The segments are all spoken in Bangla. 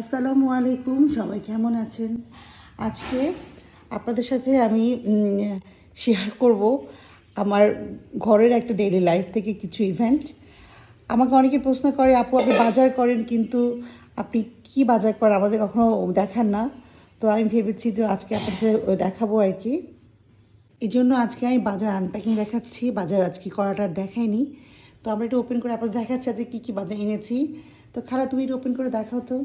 আসসালামু আলাইকুম, সবাই কেমন আছেন? আজকে আপনাদের সাথে আমি শেয়ার করব আমার ঘরের একটা ডেইলি লাইফ থেকে কিছু ইভেন্ট আমাকে অনেকে প্রশ্ন করে, আপু, আপনি বাজার করেন, কিন্তু আপনি কি বাজার করেন? আমাদের কখনো দেখান না। তো আমি ভেবেছি যে আজকে আপনাদের সাথে দেখাবো আর কি। এই জন্য আজকে আমি বাজার আনপ্যাকিং দেখাচ্ছি। বাজার আজকে করাটা দেখাইনি। তো আমরা এটা ওপেন করে আপনাদের দেখাচ্ছি আজকে কী কী বাজার এনেছি। তো খালা, তুমি এটা ওপেন করে দেখাও তো।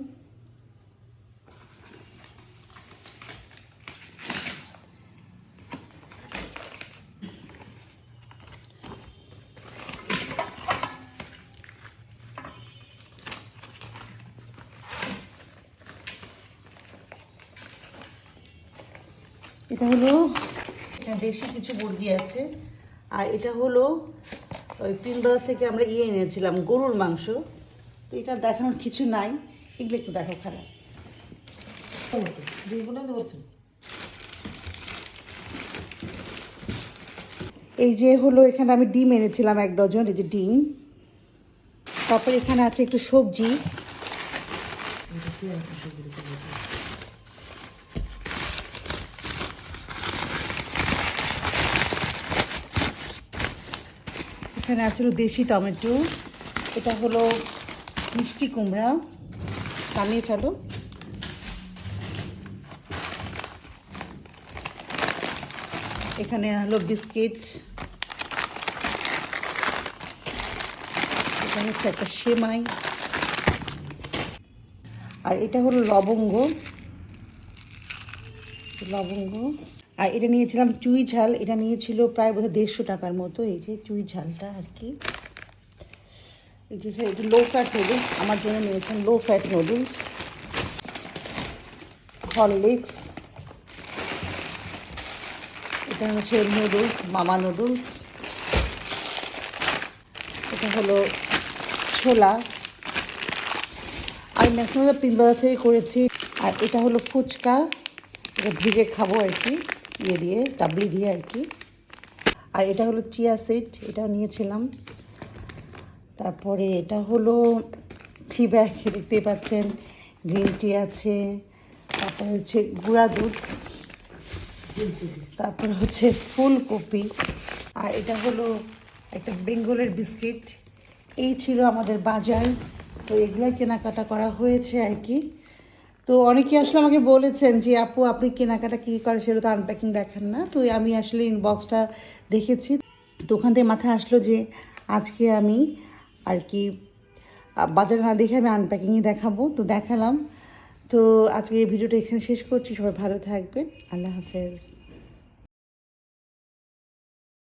এটা হলো দেশি কিছু মুরগি আছে। আর এটা হলো ওই প্রিন্টবাজার থেকে আমরা ইয়ে এনেছিলাম গরুর মাংস। তো এটা দেখানোর কিছু নাই। এগুলো একটু দেখো খারাপ। এই যে হলো এখানে আমি ডিম এনেছিলাম এক ডজন এই যে ডিম। তারপর এখানে আছে একটু সবজি। এখানে আছে হলো দেশি টমেটো, এটা হলো মিষ্টি কুমড়া নামিয়ে ফেলো। এখানে হলো বিস্কিট, এখানে হচ্ছে একটা সেমাই। আর এটা হলো লবঙ্গ লবঙ্গ। আর এটা নিয়েছিলাম চুই ঝাল, এটা নিয়েছিল প্রায় বোধহয় দেড়শো টাকার মতো, এই যে চুই ঝালটা আর কি। এই যে লো ফ্যাট নুডলস আমার জন্য নিয়েছেন লো ফ্যাট নুডলস হরলিক্স এটা হচ্ছে নুডলস মামা নুডলস এটা হলো ছোলা। আমি ম্যাক্সিমাম প্রিন্টবাজার থেকে করেছি, আর এটা হলো ফুচকা, এটা ভিজে খাব আর কি। ইয়ে দিয়ে, ডাবলি দিয়ে আর কি। আর এটা হলো চিয়া সিড, এটাও নিয়েছিলাম। তারপরে এটা হলো টি ব্যাগ দেখতে পাচ্ছেন। গ্রিন টি আছে। তারপরে হচ্ছে গুঁড়া দুধ। তারপর হচ্ছে ফুলকপি। আর এটা হলো একটা বেঙ্গলের বিস্কিট। এই ছিল আমাদের বাজার। তো এগুলোই কেনাকাটা করা হয়েছে আর কি। তো অনেকে আসলে আমাকে বলেছেন যে, আপু, আপনি কেনাকাটা কী করে সেটা তো আনপ্যাকিং দেখেন না। তো আমি আসলে ইনবক্সটা দেখেছি। তো ওখান থেকে মাথায় আসলো যে, আজকে আমি আর কি বাজারে না দেখে আমি আনপ্যাকিংই দেখাবো। তো দেখালাম। তো আজকে এই ভিডিওটা এখানে শেষ করছি। সবাই ভালো থাকবেন। আল্লাহ হাফেজ।